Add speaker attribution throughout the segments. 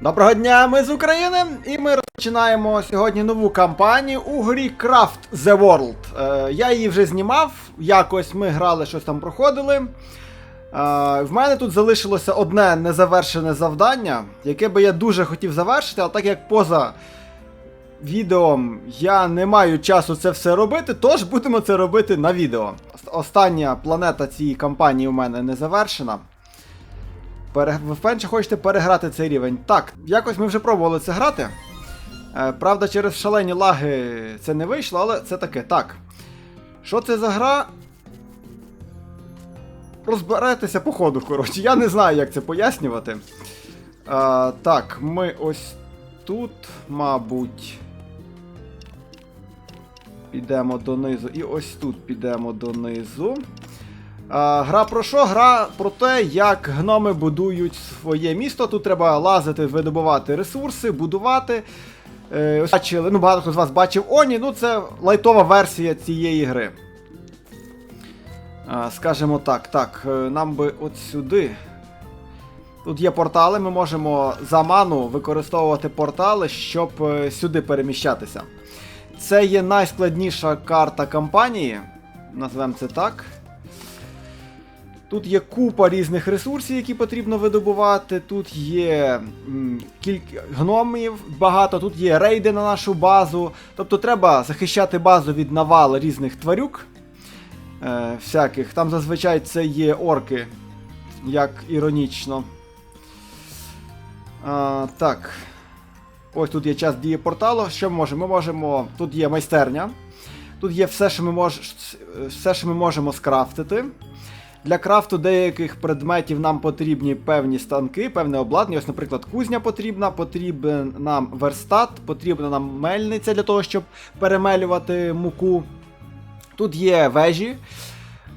Speaker 1: Доброго дня, ми з України, і ми розпочинаємо сьогодні нову кампанію у грі Craft the World. Е, я її вже знімав, якось ми грали, щось там проходили. Е, в мене тут залишилося одне незавершене завдання, яке би я дуже хотів завершити, але так як поза відео я не маю часу це все робити, тож будемо це робити на відео. Остання планета цієї кампанії у мене не завершена. Пере... Ви впевнені, хочете переграти цей рівень? Так, якось ми вже пробували це грати. Е, правда, через шалені лаги це не вийшло, але це таке. Так. Що це за гра? Розберетеся по ходу, коротше. Я не знаю, як це пояснювати. Е, так, ми ось тут, мабуть. Підемо донизу. І ось тут підемо донизу. Гра про що? Гра про те, як гноми будують своє місто. Тут треба лазити, видобувати ресурси, будувати. Е, ось бачили, ну багато хто з вас бачив Оні, ну це лайтова версія цієї гри. А, скажімо так, так, е, нам би от сюди. Тут є портали, ми можемо за ману використовувати портали, щоб е, сюди переміщатися. Це є найскладніша карта кампанії, назвемо це так. Тут є купа різних ресурсів, які потрібно видобувати. Тут є кілька гномів багато, тут є рейди на нашу базу. Тобто треба захищати базу від навали різних тварюк. Е, всяких. Там зазвичай це є орки, як іронічно. А, так. Ось тут є час дії порталу. Що ми можемо? Ми можемо. Тут є майстерня. Тут є все, що ми, мож... все, що ми можемо скрафтити. Для крафту деяких предметів нам потрібні певні станки, певне обладнання. Ось, наприклад, кузня потрібна, потрібен нам верстат, потрібна нам мельниця для того, щоб перемелювати муку. Тут є вежі,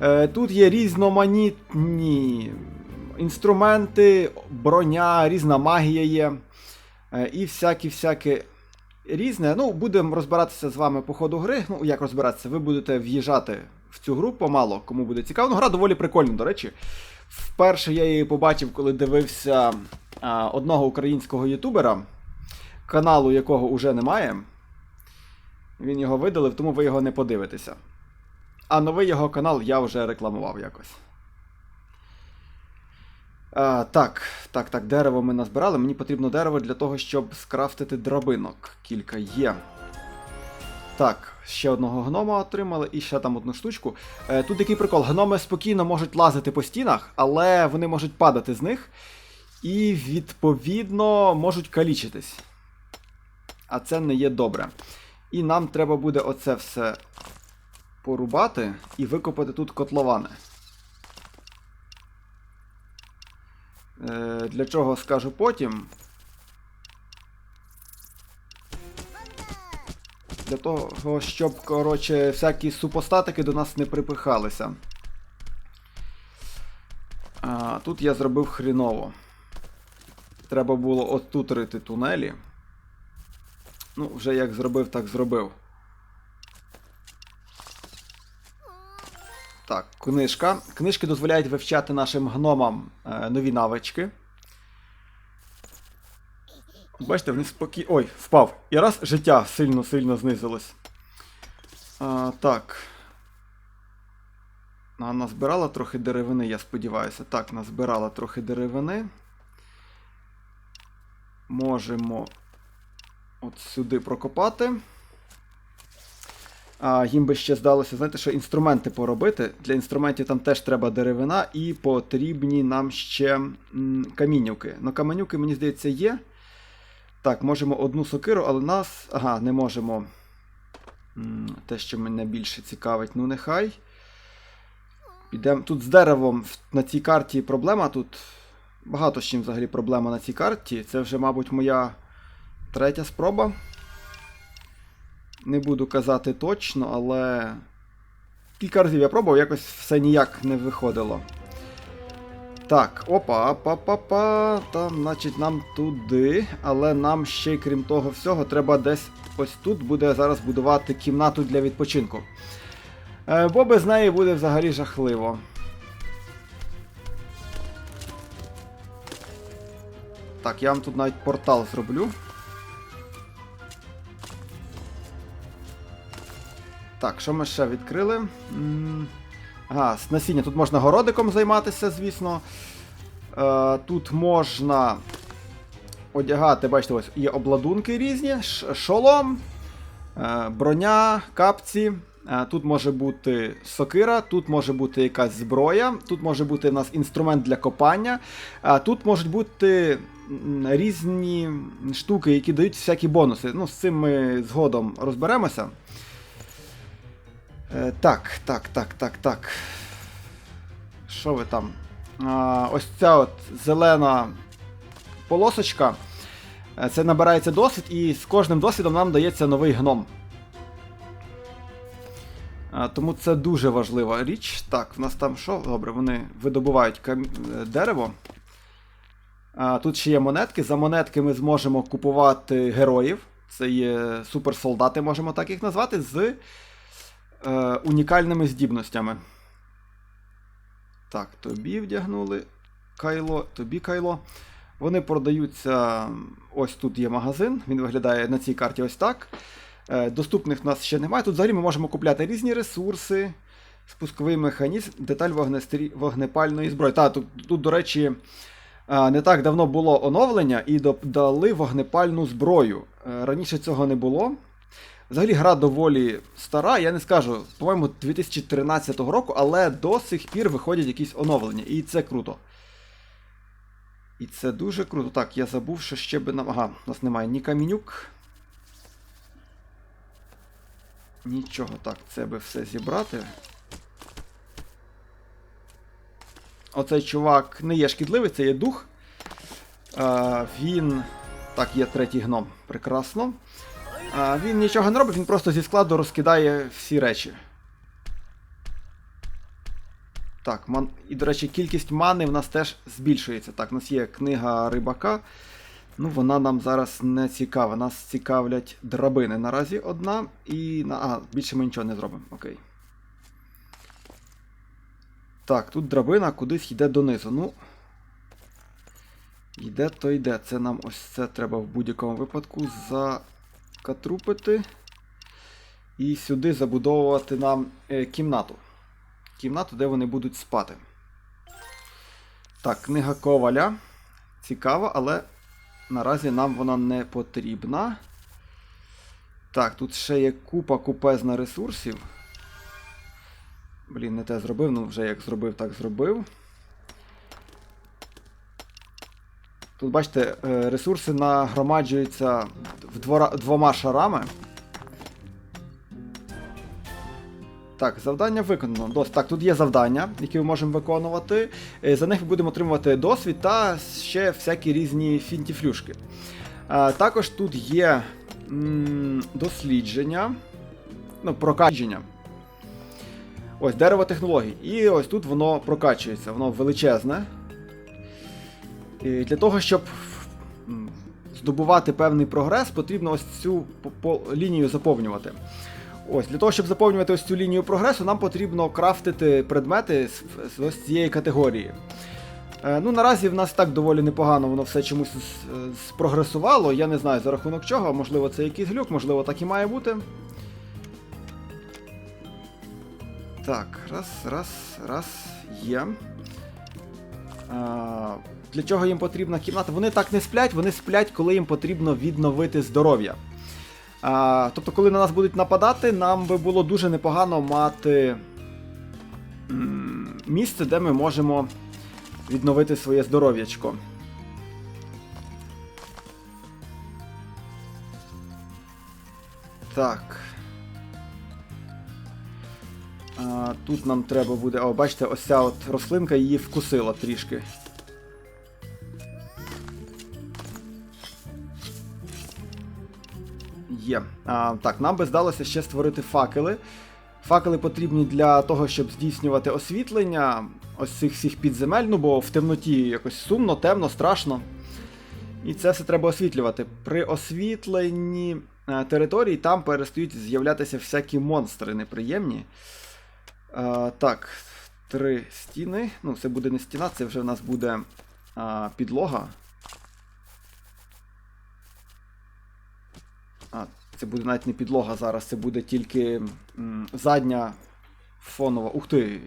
Speaker 1: е, тут є різноманітні інструменти, броня, різна магія є. е, І всякі-всякі різне. Ну, будемо розбиратися з вами по ходу гри. Ну, як розбиратися? Ви будете в'їжджати в цю гру помало, кому буде цікаво. Ну, гра доволі прикольна, до речі. Вперше я її побачив, коли дивився а, одного українського ютубера, каналу якого уже немає. Він його видалив, тому ви його не подивитеся. А новий його канал я вже рекламував якось. А, так, так, так, дерево ми назбирали. Мені потрібно дерево для того, щоб скрафтити драбинок. Кілька є. Так, ще одного гнома отримали і ще там одну штучку. Е, тут який прикол: гноми спокійно можуть лазити по стінах, але вони можуть падати з них. І, відповідно, можуть калічитись. А це не є добре. І нам треба буде оце все порубати і викопати тут котловани. Е, для чого скажу потім. Для того, щоб, коротше, всякі супостатики до нас не припихалися. А, тут я зробив хріново. Треба було отут рити тунелі. Ну, вже як зробив, так зробив. Так, книжка. Книжки дозволяють вивчати нашим гномам е, нові навички. Бачите, вони спокій... Ой, впав. І раз життя сильно-сильно знизилось. А, так. А, назбирала трохи деревини, я сподіваюся. Так, назбирала трохи деревини. Можемо от сюди прокопати. А, їм би ще здалося, знаєте, що інструменти поробити. Для інструментів там теж треба деревина, і потрібні нам ще камінюки. Ну, каменюки, мені здається, є. Так, можемо одну сокиру, але нас. Ага, не можемо. Те, що мене більше цікавить, ну нехай. Підемо. Тут з деревом на цій карті проблема. Тут багато з чим взагалі проблема на цій карті. Це вже, мабуть, моя третя спроба. Не буду казати точно, але. Кілька разів я пробував, якось все ніяк не виходило. Так, опа, па-па-па. Там, значить, нам туди. Але нам ще, крім того всього, треба десь ось тут буде зараз будувати кімнату для відпочинку. Е, бо без неї буде взагалі жахливо. Так, я вам тут навіть портал зроблю. Так, що ми ще відкрили? М, Ага, з насіння. Тут можна городиком займатися, звісно. Е, тут можна одягати, бачите, ось є обладунки різні, шолом, е, броня, капці. Е, Тут може бути сокира, тут може бути якась зброя, тут може бути у нас інструмент для копання, а тут можуть бути різні штуки, які дають всякі бонуси. Ну, з цим ми згодом розберемося. Е, Так, так, так, так, так. Що ви там? А, ось ця от зелена полосочка. Е, Це набирається досвід, і з кожним досвідом нам дається новий гном. Тому це дуже важлива річ. Так, в нас там що? Добре, вони видобувають кам... е, дерево. Тут ще є монетки. За монетки ми зможемо купувати героїв. Це є суперсолдати, можемо так їх назвати, з е, унікальними здібностями. Так, тобі вдягнули кайло, тобі кайло. Вони продаються. Ось тут є магазин. Він виглядає на цій карті ось так. Е, Доступних в нас ще немає. Тут взагалі ми можемо купляти різні ресурси, спусковий механізм, деталь вогнестрі... вогнепальної зброї. Та, тут, тут, до речі, е, не так давно було оновлення і додали вогнепальну зброю. Е, Раніше цього не було. Взагалі гра доволі стара, я не скажу, по-моєму, 2013 року, але до сих пір виходять якісь оновлення, і це круто. І це дуже круто. Так, я забув, що ще би нам. Ага, у нас немає ні камінюк. Нічого, так, це би все зібрати. Оцей чувак не є шкідливий, це є дух. А, він. Так, є третій гном. Прекрасно. А, він нічого не робить, він просто зі складу розкидає всі речі. Так, ман... і, до речі, кількість мани в нас теж збільшується. Так, у нас є книга рибака. Ну, вона нам зараз не цікава. Нас цікавлять драбини. Наразі одна. І. А, більше ми нічого не зробимо. Окей. Так, тут драбина кудись йде донизу. Ну. Йде, то йде. Це нам ось це треба в будь-якому випадку закатрупити. І сюди забудовувати нам е, кімнату. Кімнату, де вони будуть спати. Так, книга коваля. Цікаво, але наразі нам вона не потрібна. Так, тут ще є купа купезна ресурсів. Блін, не те зробив, ну вже як зробив, так зробив. Тут, бачите, е, ресурси нагромаджуються двома шарами. Так, завдання виконано. Дос. Так, тут є завдання, які ми можемо виконувати. Е, За них ми будемо отримувати досвід та ще всякі різні фінтіфлюшки. А, також тут є дослідження. Ну, прокачення. Ось дерево технологій. І ось тут воно прокачується, воно величезне. І для того, щоб здобувати певний прогрес, потрібно ось цю лінію заповнювати. Ось, для того, щоб заповнювати ось цю лінію прогресу, нам потрібно крафтити предмети з, ось цієї категорії. Е, ну, наразі в нас так доволі непогано воно все чомусь спрогресувало. Я не знаю за рахунок чого, можливо, це якийсь глюк, можливо, так і має бути. Так, раз, раз, раз, є. А, для чого їм потрібна кімната? Вони так не сплять, вони сплять, коли їм потрібно відновити здоров'я. А, тобто, коли на нас будуть нападати, нам би було дуже непогано мати місце, де ми можемо відновити своє здоров'ячко. Так. Тут нам треба буде. О, бачите, ось ця от рослинка її вкусила трішки. Є. А, так, нам би здалося ще створити факели. Факели потрібні для того, щоб здійснювати освітлення ось цих всіх підземель, ну бо в темноті якось сумно, темно, страшно. І це все треба освітлювати. При освітленні е, територій там перестають з'являтися всякі монстри неприємні. Е, так, три стіни. Ну, це буде не стіна, це вже в нас буде е, підлога. Це буде навіть не підлога зараз, це буде тільки задня фонова. Ух ти!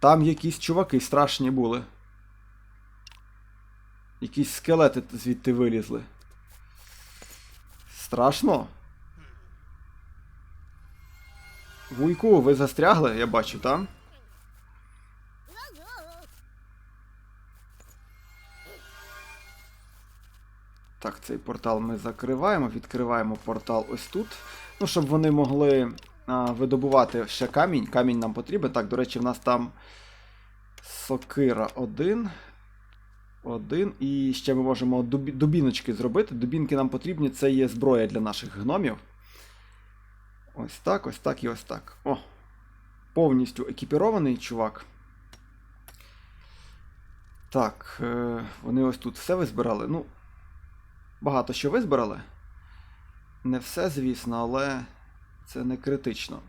Speaker 1: Там якісь чуваки страшні були. Якісь скелети звідти вилізли. Страшно. Вуйку, ви застрягли, я бачу, там? Так, цей портал ми закриваємо, відкриваємо портал ось тут. Ну, щоб вони могли а, видобувати ще камінь. Камінь нам потрібен. Так, до речі, в нас там сокира один. Один. І ще ми можемо дубі, дубіночки зробити. Дубінки нам потрібні, це є зброя для наших гномів. Ось так, ось так і ось так. О! Повністю екіпірований чувак. Так, е, вони ось тут все визбирали. Ну, багато що визбирали. Не все, звісно, але це не критично.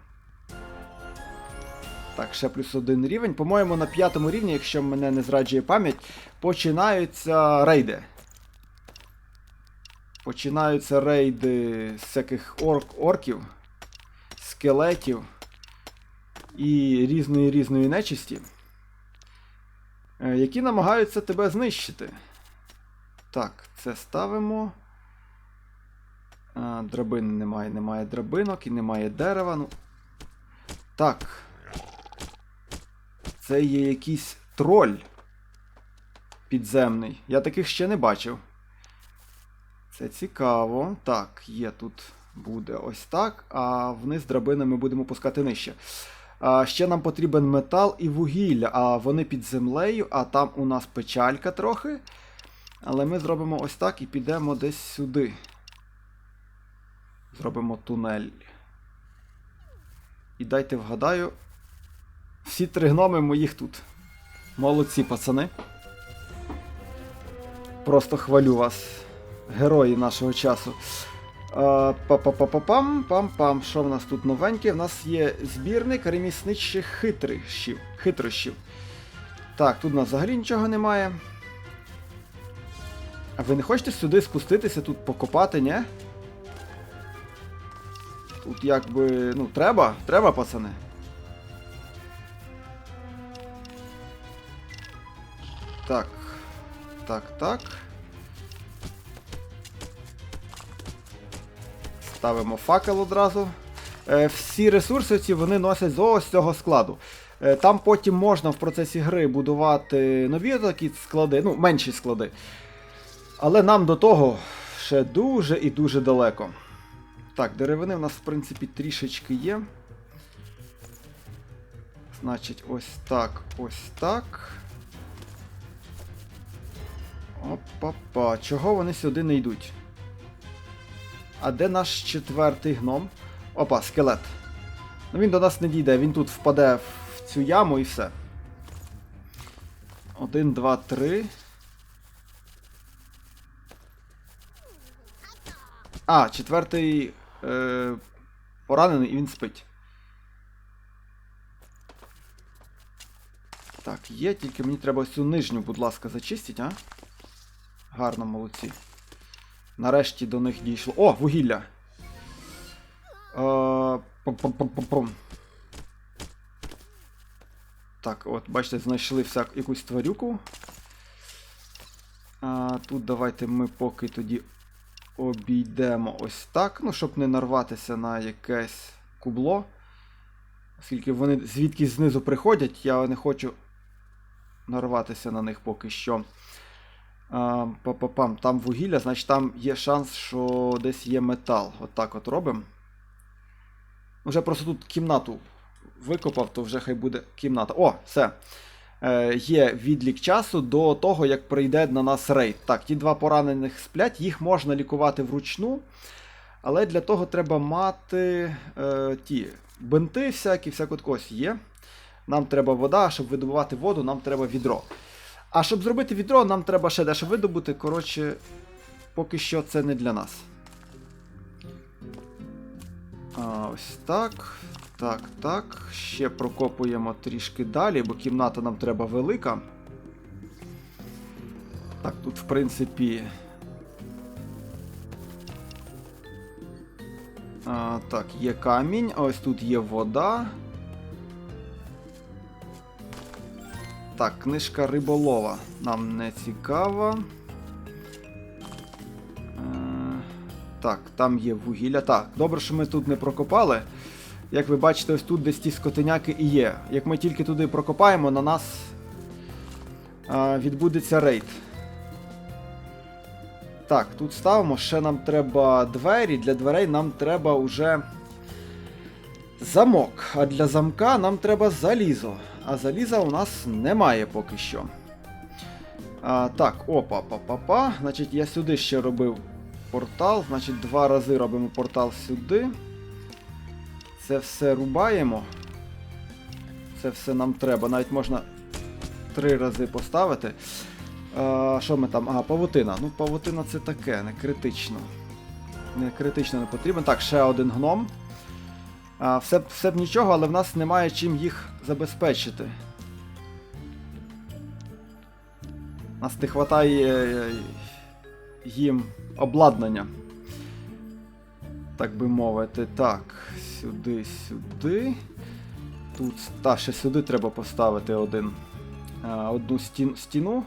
Speaker 1: Так, ще плюс один рівень. По-моєму, на п'ятому рівні, якщо мене не зраджує пам'ять, починаються рейди. Починаються рейди з всяких орк орків, скелетів і різної різної нечисті, е, які намагаються тебе знищити. Так, це ставимо. А, драбин немає, немає драбинок і немає дерева. Ну. Так. Це є якийсь троль підземний. Я таких ще не бачив. Це цікаво. Так, є тут буде ось так, а вниз драбини ми будемо пускати нижче. А, ще нам потрібен метал і вугілля, а вони під землею, а там у нас печалька трохи. Але ми зробимо ось так і підемо десь сюди. Зробимо тунель. І дайте вгадаю. Всі три гноми моїх тут. Молодці, пацани. Просто хвалю вас. Герої нашого часу. А, Па-па-па-па-пам, пам-пам. Що в нас тут новеньке? В нас є збірник ремісничих хитрощів. хитрощів. Так, тут у нас взагалі нічого немає. А ви не хочете сюди спуститися, тут покопати, ні? Тут якби. ну, треба, треба, пацани. Так. Так, так. Ставимо факел одразу. Е, всі ресурси ці вони носять з ось цього складу. Е, там потім можна в процесі гри будувати нові такі склади, ну, менші склади. Але нам до того ще дуже і дуже далеко. Так, деревини в нас, в принципі, трішечки є. Значить, ось так, ось так. Опа-па. Чого вони сюди не йдуть? А де наш четвертий гном? Опа, скелет. Ну він до нас не дійде, він тут впаде в цю яму і все. Один, два, три. А, четвертий е, поранений і він спить. Так, є, тільки мені треба цю нижню, будь ласка, зачистіть, а? Гарно, молодці. Нарешті до них дійшло. О, вугілля! Е, пум-пум-пум-пум-пум. Так, от, бачите, знайшли всяк, якусь тварюку. А, Тут давайте ми поки тоді обійдемо ось так, ну, щоб не нарватися на якесь кубло. Оскільки вони звідки знизу приходять, я не хочу нарватися на них поки що. А, Па-па-пам, там вугілля, значить там є шанс, що десь є метал. От от робимо. Вже просто тут кімнату викопав, то вже хай буде кімната. О, все. Е, Є відлік часу до того, як прийде на нас рейд. Так, ті два поранених сплять, їх можна лікувати вручну. Але для того треба мати е, ті бинти, всякі, всяку ось є. Нам треба вода, щоб видобувати воду, нам треба відро. А щоб зробити відро, нам треба ще дещо видобути. Коротше, поки що це не для нас. А, Ось так. Так, так. Ще прокопуємо трішки далі, бо кімната нам треба велика. Так, тут, в принципі. А, так, є камінь, ось тут є вода. Так, книжка риболова. Нам не цікава. Е, Так, там є вугілля. Так, добре, що ми тут не прокопали. Як ви бачите, ось тут десь ті скотиняки і є. Як ми тільки туди прокопаємо, на нас а, відбудеться рейд. Так, тут ставимо. Ще нам треба двері. Для дверей нам треба уже замок. А для замка нам треба залізо. А заліза у нас немає поки що. А, так, опа, па па па Значить, я сюди ще робив портал. Значить, два рази робимо портал сюди. Це все рубаємо. Це все нам треба. Навіть можна три рази поставити. А, що ми там? Ага, павутина. Ну, павутина це таке, не критично. Не критично не потрібно. Так, ще один гном. А, все, б- нічого, але в нас немає чим їх забезпечити. Нас не вистачає е, їм обладнання. Так би мовити. Так, сюди, сюди. Тут. Та, ще сюди треба поставити один. А, одну стін, стіну.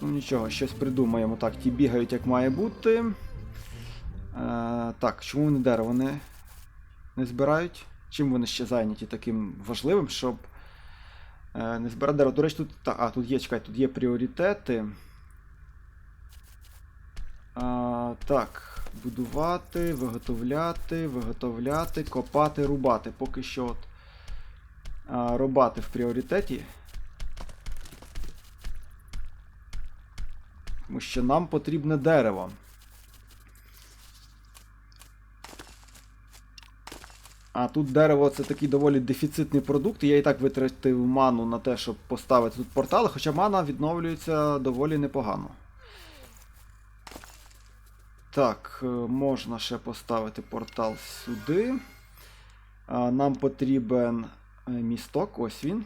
Speaker 1: Ну нічого, щось придумаємо. Так, ті бігають як має бути. Е, так, чому вони дерево не, не збирають? Чим вони ще зайняті таким важливим, щоб е, не збирати дерево? До речі, тут. Та, а, тут є, чекай, тут є пріоритети. А, так, будувати, виготовляти, виготовляти, копати, рубати. Поки що от. А, рубати в пріоритеті. Тому що нам потрібне дерево. А тут дерево це такий доволі дефіцитний продукт. Я і так витратив ману на те, щоб поставити тут портали, хоча мана відновлюється доволі непогано. Так, е, можна ще поставити портал сюди. Нам потрібен е, місток, ось він.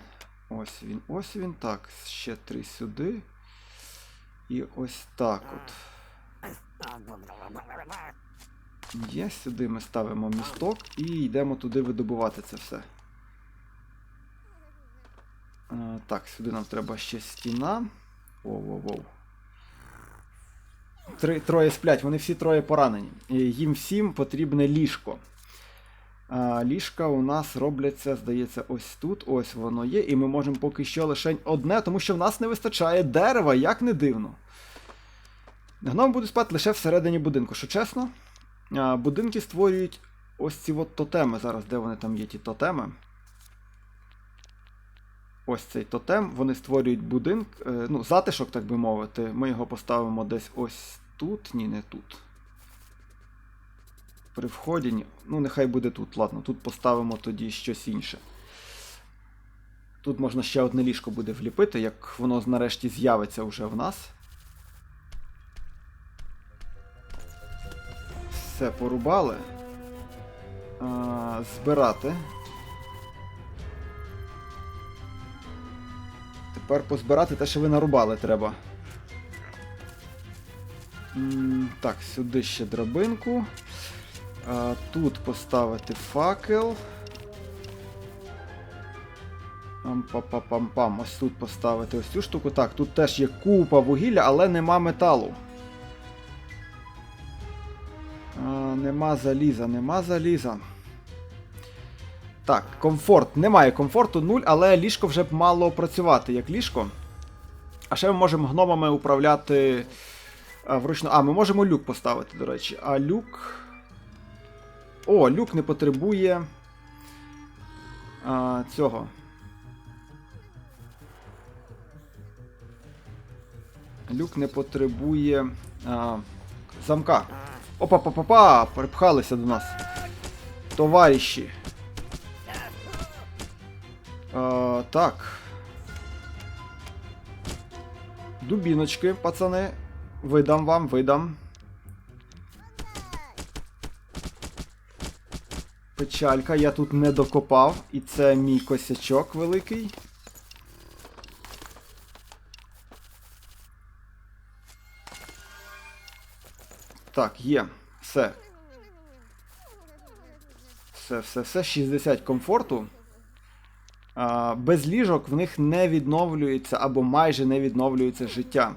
Speaker 1: Ось він, ось він. Так, ще три сюди. І ось так от. Є, сюди ми ставимо місток і йдемо туди видобувати це все. Е, так, сюди нам треба ще стіна. Воу-воу-воу. Три, троє сплять, вони всі троє поранені. І їм всім потрібне ліжко. А, ліжка у нас робляться, здається, ось тут. Ось воно є. І ми можемо поки що лише одне, тому що в нас не вистачає дерева, як не дивно. Гном буде спати лише всередині будинку. Що чесно, будинки створюють ось ці от тотеми. Зараз, де вони там є, ті тотеми. Ось цей тотем. Вони створюють будинок, е, ну, затишок, так би мовити. Ми його поставимо десь ось тут. Ні, не тут. При вході. Ні. Ну, нехай буде тут. Ладно, тут поставимо тоді щось інше. Тут можна ще одне ліжко буде вліпити, як воно нарешті з'явиться вже в нас. Все, порубали. А, збирати. Тепер позбирати те, що ви нарубали, треба. Так, сюди ще драбинку. Тут поставити факел. Пам-па-па-пам-пам. Ось тут поставити ось цю штуку. Так, тут теж є купа вугілля, але нема металу. А, нема заліза, нема заліза. Так, комфорт. Немає комфорту 0, але ліжко вже б мало працювати як ліжко. А ще ми можемо гномами управляти а, вручну. А, ми можемо люк поставити, до речі. А люк. О, люк не потребує а, цього. Люк не потребує а, замка. Опа-па-па-па! Припхалися до нас. Товариші. А, так. Дубіночки, пацани. Видам вам, видам. Печалька, я тут не докопав, і це мій косячок великий. Так, є. Все. Все, все, все, 60 комфорту. Без ліжок в них не відновлюється або майже не відновлюється життя.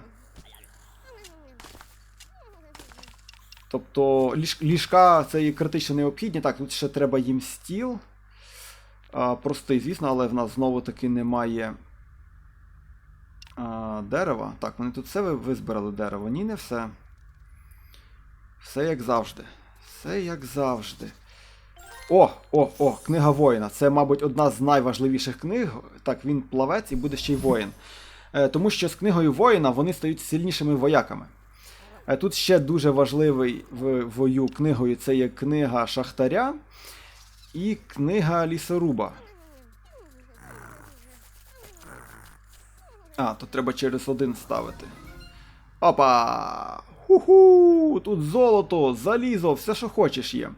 Speaker 1: Тобто ліж, ліжка це і критично необхідні. Так, тут ще треба їм стіл. А, простий, звісно, але в нас знову таки немає а, дерева. Так, вони тут все визбирали дерево. Ні, не все. Все як завжди. Все як завжди. О, о, о, книга воїна. Це, мабуть, одна з найважливіших книг. Так, він плавець і буде ще й воїн. Е, тому що з книгою воїна вони стають сильнішими вояками. Е, тут ще дуже важливий вою книгою це є книга Шахтаря і книга лісоруба. А, тут треба через один ставити. Опа! Ху-ху! Тут золото, залізо, все, що хочеш є.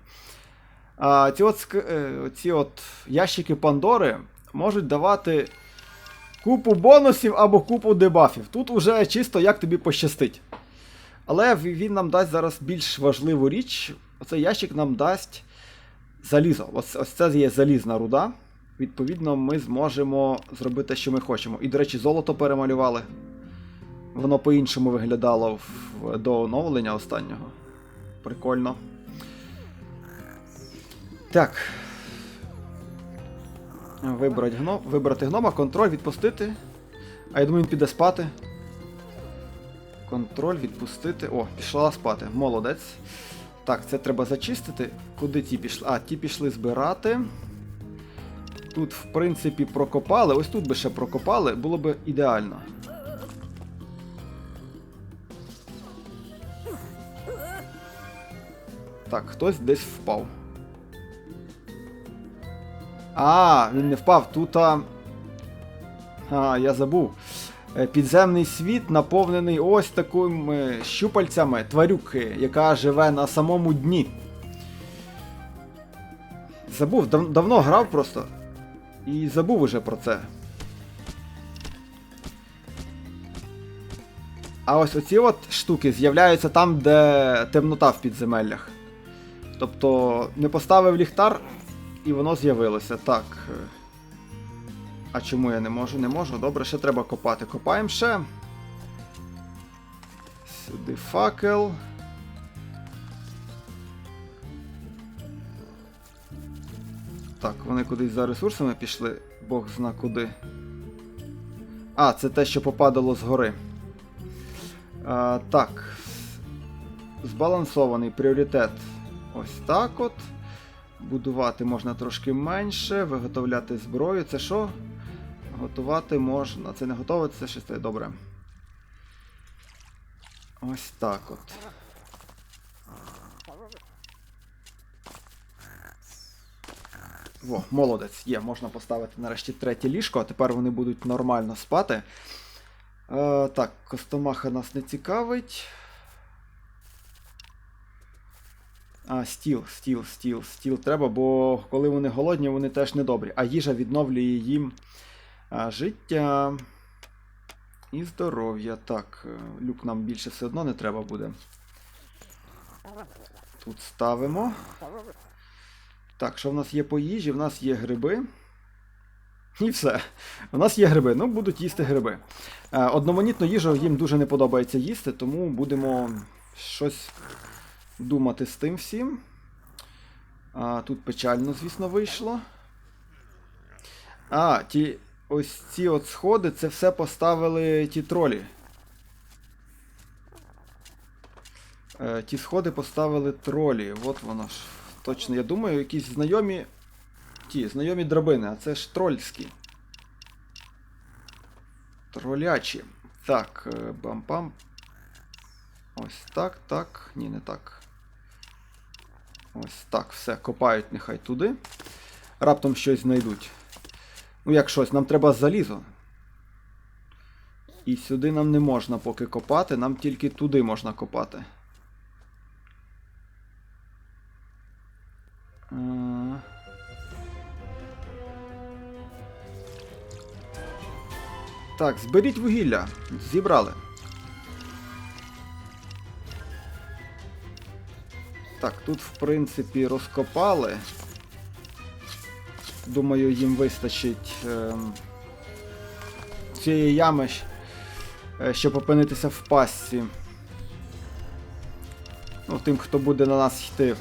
Speaker 1: А, ці, от, е, ці от ящики Пандори можуть давати купу бонусів або купу дебафів. Тут уже чисто як тобі пощастить. Але він нам дасть зараз більш важливу річ. Оцей ящик нам дасть залізо. Ось, ось це є залізна руда. Відповідно, ми зможемо зробити, що ми хочемо. І, до речі, золото перемалювали. Воно по-іншому виглядало в, до оновлення останнього. Прикольно. Так. Вибрати, гном, вибрати гнома, контроль, відпустити. А я думаю, він піде спати. Контроль, відпустити. О, пішла спати. Молодець. Так, це треба зачистити. Куди ті пішли? А, ті пішли збирати. Тут, в принципі, прокопали. Ось тут би ще прокопали, було б ідеально. Так, хтось десь впав. А, він не впав. Тут. А, а я забув. Е, Підземний світ наповнений ось такими щупальцями тварюки, яка живе на самому дні. Забув, дав- давно грав просто. І забув уже про це. А ось оці от штуки з'являються там, де темнота в підземеллях. Тобто не поставив ліхтар, і воно з'явилося. Так. А чому я не можу? Не можу. Добре, ще треба копати. Копаємо ще. Сюди факел. Так, вони кудись за ресурсами пішли, Бог зна куди. А, це те, що попадало згори. А, так. Збалансований пріоритет. Ось так от. Будувати можна трошки менше, виготовляти зброю. Це що? Готувати можна. Це не готово, це шесте. Добре. Ось так от. Во, молодець, є, можна поставити нарешті третє ліжко, а тепер вони будуть нормально спати. Е, так, Костомаха нас не цікавить. А, стіл, стіл, стіл, стіл треба, бо коли вони голодні, вони теж недобрі. А їжа відновлює їм життя і здоров'я. Так, е, люк нам більше все одно не треба буде. Тут ставимо. Так, що в нас є по їжі? В нас є гриби. І все. У нас є гриби, ну будуть їсти гриби. Е, Одноманітну їжу їм дуже не подобається їсти, тому будемо щось думати з тим всім. А, тут печально, звісно, вийшло. А, ті ось ці от сходи, це все поставили ті тролі. Е, ті сходи поставили тролі. От воно ж. Точно, я думаю, якісь знайомі. Ті, знайомі драбини, а це ж трольські. Тролячі. Так, е, бам-пам. Ось так, так. Ні, не так. Ось так, все, копають нехай туди. Раптом щось знайдуть. Ну, як щось, нам треба залізо. І сюди нам не можна поки копати, нам тільки туди можна копати. Е. Так, зберіть вугілля. Зібрали. Так, тут, в принципі, розкопали. Думаю, їм вистачить ем, цієї ями, е, щоб опинитися в пастці. Ну, тим, хто буде на нас йти.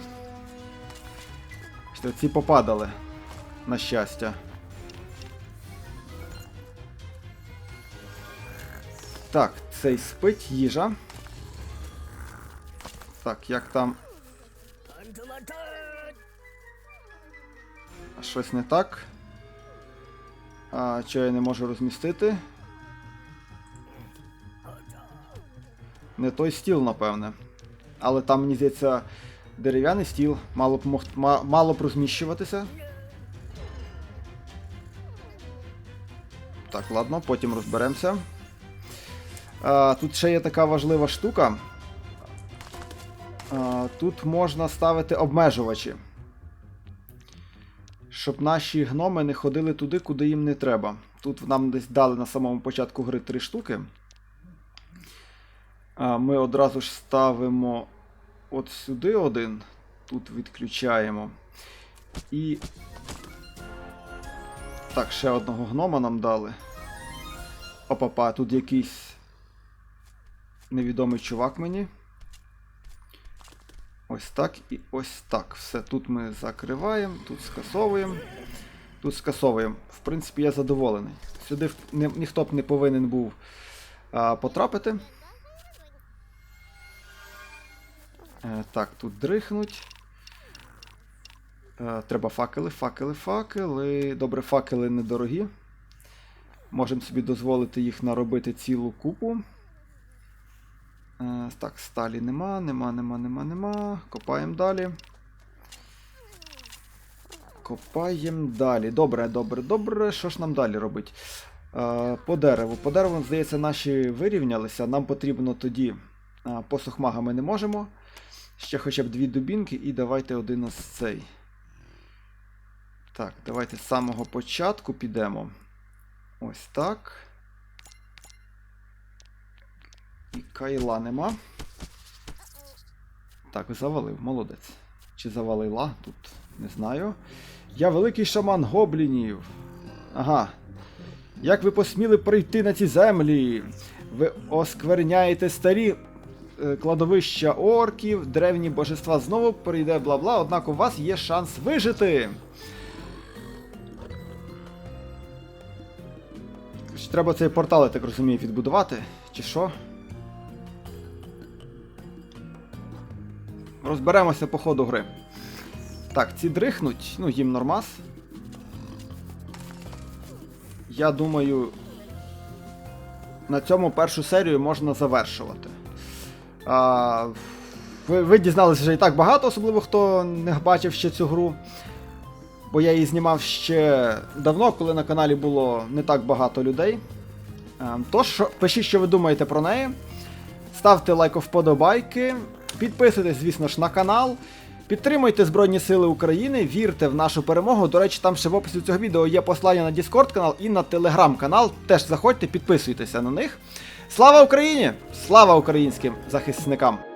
Speaker 1: Ці попадали, на щастя. Так, цей спить, їжа. Так, як там. Щось не так. А, що я не можу розмістити? Не той стіл, напевне. Але там, мені здається, дерев'яний стіл. Мало б, мог, мало б розміщуватися. Так, ладно, потім розберемося. А, тут ще є така важлива штука. А, тут можна ставити обмежувачі. Щоб наші гноми не ходили туди, куди їм не треба. Тут нам десь дали на самому початку гри три штуки. Ми одразу ж ставимо от сюди один. Тут відключаємо. І. Так, ще одного гнома нам дали. Опа-па, тут якийсь невідомий чувак мені. Ось так і ось так. Все, тут ми закриваємо, тут скасовуємо, тут скасовуємо. В принципі, я задоволений. Сюди ні, ніхто б не повинен був а, потрапити. Е, так, тут дрихнуть. Е, треба факели, факели, факели. Добре, факели недорогі. Можемо собі дозволити їх наробити цілу купу. Е, так, сталі нема, нема, нема, нема, нема. Копаємо далі. Копаємо далі. Добре, добре, добре. Що ж нам далі робить? Е, по дереву. По дереву, здається, наші вирівнялися. Нам потрібно тоді. е, мага ми не можемо. Ще хоча б дві дубінки, і давайте один ось цей. Так, давайте з самого початку підемо. Ось так. І кайла нема. Так, завалив, молодець. Чи завалила? Тут не знаю. Я великий шаман гоблінів. Ага. Як ви посміли прийти на ці землі? Ви оскверняєте старі е, кладовища орків, древні божества знову прийде бла-бла, однак у вас є шанс вижити. Треба цей портал, я так розумію, відбудувати, чи що? Розберемося по ходу гри. Так, ці дрихнуть, ну їм нормас. Я думаю, на цьому першу серію можна завершувати. А, ви, ви дізналися вже і так багато, особливо хто не бачив ще цю гру. Бо я її знімав ще давно, коли на каналі було не так багато людей. А, Тож, пишіть, що ви думаєте про неї. Ставте лайк вподобайки. Підписуйтесь, звісно ж, на канал. Підтримуйте Збройні Сили України, вірте в нашу перемогу. До речі, там ще в описі цього відео є послання на Discord канал і на Telegram канал. Теж заходьте, підписуйтеся на них. Слава Україні! Слава українським захисникам!